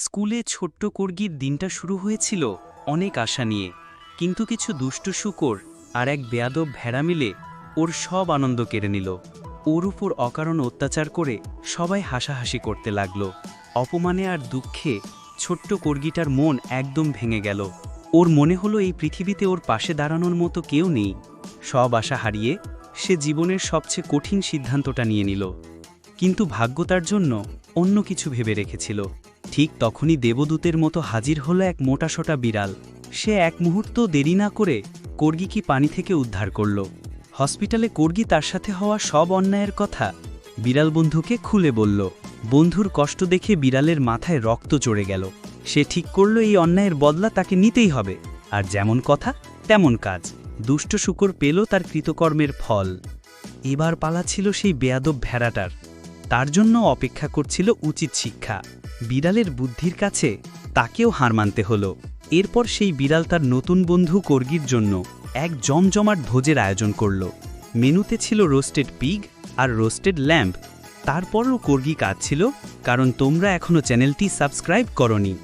স্কুলে ছোট্ট কর্গির দিনটা শুরু হয়েছিল অনেক আশা নিয়ে। কিন্তু কিছু দুষ্টু শুকর আর এক বেয়াদব ভেড়া মিলে ওর সব আনন্দ কেড়ে নিল। ওর উপর অকারণ অত্যাচার করে সবাই হাসাহাসি করতে লাগল। অপমানে আর দুঃখে ছোট্ট কর্গিটার মন একদম ভেঙে গেল। ওর মনে হলো এই পৃথিবীতে ওর পাশে দাঁড়ানোর মতো কেউ নেই। সব আশা হারিয়ে সে জীবনের সবচেয়ে কঠিন সিদ্ধান্তটা নিয়ে নিল। কিন্তু ভাগ্য তার জন্য অন্য কিছু ভেবে রেখেছিল। ঠিক তখনই দেবদূতের মতো হাজির হলো এক মোটাসোটা বিড়াল। সে এক মুহূর্ত দেরি না করে কর্গিকে পানি থেকে উদ্ধার করল। হসপিটালে কর্গি তার সাথে হওয়া সব অন্যায়ের কথা বিড়াল বন্ধুকে খুলে বলল, বন্ধুর কষ্ট দেখে বিড়ালের মাথায় রক্ত চড়ে গেল। সে ঠিক করল এই অন্যায়ের বদলা তাকে নিতেই হবে। আর যেমন কথা, তেমন কাজ। দুষ্ট শুকর পেল তার কৃতকর্মের ফল। এবার পালা ছিল সেই বেয়াদব ভেড়াটার। তার জন্য অপেক্ষা করছিল উচিত শিক্ষা। বিড়ালের বুদ্ধির কাছে তাকেও হার মানতে হল। এরপর সেই বিড়াল তার নতুন বন্ধু কর্গির জন্য এক জমজমাট ভোজের আয়োজন করল। মেনুতে ছিল রোস্টেড পিগ আর রোস্টেড ল্যাম্প। তারপরও কর্গি কাজ ছিল কারণ তোমরা এখনও চ্যানেলটি সাবস্ক্রাইব করনি।